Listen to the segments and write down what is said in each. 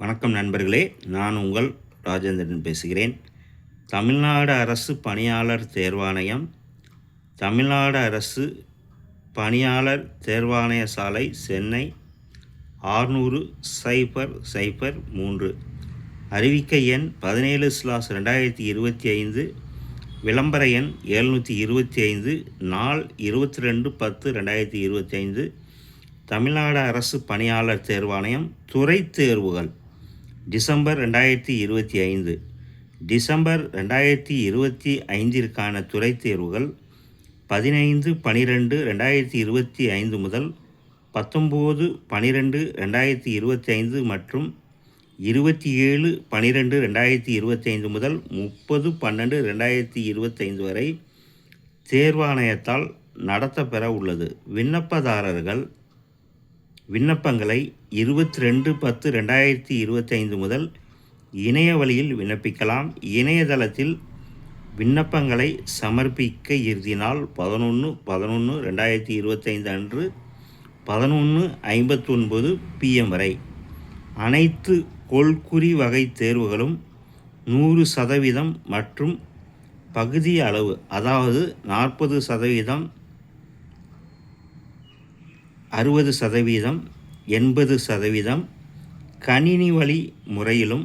வணக்கம் நண்பர்களே நான் உங்கள் ராஜேந்திரன் பேசுகிறேன். தமிழ்நாடு அரசு பணியாளர் தேர்வாணையம் தமிழ்நாடு அரசு பணியாளர் தேர்வாணைய சாலை சென்னை ஆறுநூறு சைபர் சைபர் மூன்று. அறிவிக்கை எண் பதினேழு ஸ்லாஸ் ரெண்டாயிரத்தி இருபத்தி ஐந்து விளம்பர எண் எழுநூற்றி இருபத்தி ஐந்து நாள் இருபத்தி ரெண்டு பத்து ரெண்டாயிரத்தி இருபத்தி ஐந்து. தமிழ்நாடு அரசு பணியாளர் தேர்வாணையம் துறை தேர்வுகள். டிசம்பர் ரெண்டாயிரத்தி இருபத்தி ஐந்து. டிசம்பர் ரெண்டாயிரத்தி இருபத்தி ஐந்திற்கான துறை தேர்வுகள் பதினைந்து பனிரெண்டு ரெண்டாயிரத்தி இருபத்தி ஐந்து முதல் பத்தொம்போது பனிரெண்டு ரெண்டாயிரத்தி இருபத்தி ஐந்து மற்றும் இருபத்தி ஏழு பனிரெண்டு ரெண்டாயிரத்தி இருபத்தி ஐந்து முதல் முப்பது பன்னெண்டு ரெண்டாயிரத்தி இருபத்தைந்து வரை தேர்வாணையத்தால் நடத்தப்பெற உள்ளது விண்ணப்பதாரர்கள் விண்ணப்பங்களை இருபத்தி ரெண்டு பத்து ரெண்டாயிரத்தி இருபத்தைந்து முதல் இணைய வழியில் விண்ணப்பிக்கலாம். இணையதளத்தில் விண்ணப்பங்களை சமர்ப்பிக்க இறுதி நாள் பதினொன்று பதினொன்று ரெண்டாயிரத்தி இருபத்தைந்து அன்று பதினொன்று ஐம்பத்தொன்பது பிஎம் வரை. அனைத்து கொள்குறி வகை தேர்வுகளும் நூறு சதவீதம் மற்றும் பகுதி அளவு அதாவது நாற்பது சதவீதம் அறுபது சதவீதம் எண்பது சதவீதம் கணினி வழி முறையிலும்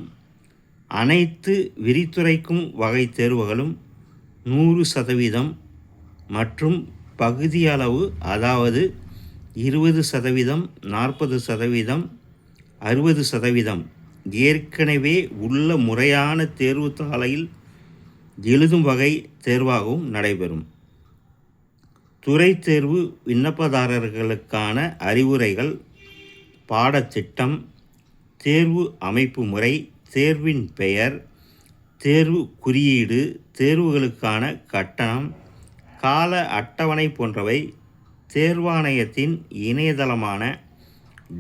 அனைத்து விரித்துரைக்கும் வகை தேர்வுகளும் நூறு சதவீதம் மற்றும் பகுதியளவு அதாவது இருபது சதவீதம் நாற்பது சதவீதம் அறுபது சதவீதம் ஏற்கனவே உள்ள முறையான தேர்வு தாளையில் எழுதும் வகை தேர்வாகவும் நடைபெறும். துறை தேர்வு விண்ணப்பதாரர்களுக்கான அறிவுரைகள் பாடத்திட்டம் தேர்வு அமைப்பு முறை தேர்வின் பெயர் தேர்வு குறியீடு தேர்வுகளுக்கான கட்டணம் கால அட்டவணை போன்றவை தேர்வாணையத்தின் இணையதளமான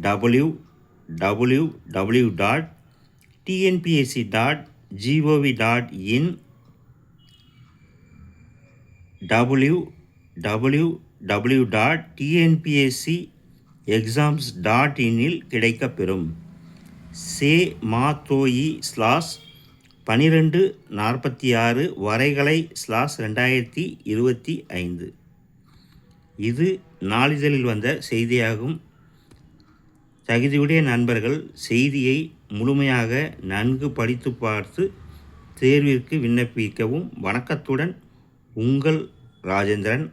W W W dot TNPSC dot GOV dot in W W W dot TNPSC exams dot இன்னில் கிடைக்கப்பெறும். சே மாத்தோயி ஸ்லாஸ் பனிரெண்டு நாற்பத்தி ஆறு வரைகலை ஸ்லாஸ் ரெண்டாயிரத்தி இருபத்தி ஐந்து. இது நாளிதழில் வந்த செய்தியாகும். தகுதியுடைய நண்பர்கள் செய்தியை முழுமையாக நன்கு படித்து பார்த்து தேர்விற்கு விண்ணப்பிக்கவும் வணக்கத்துடன் உங்கள் ராஜேந்திரன்.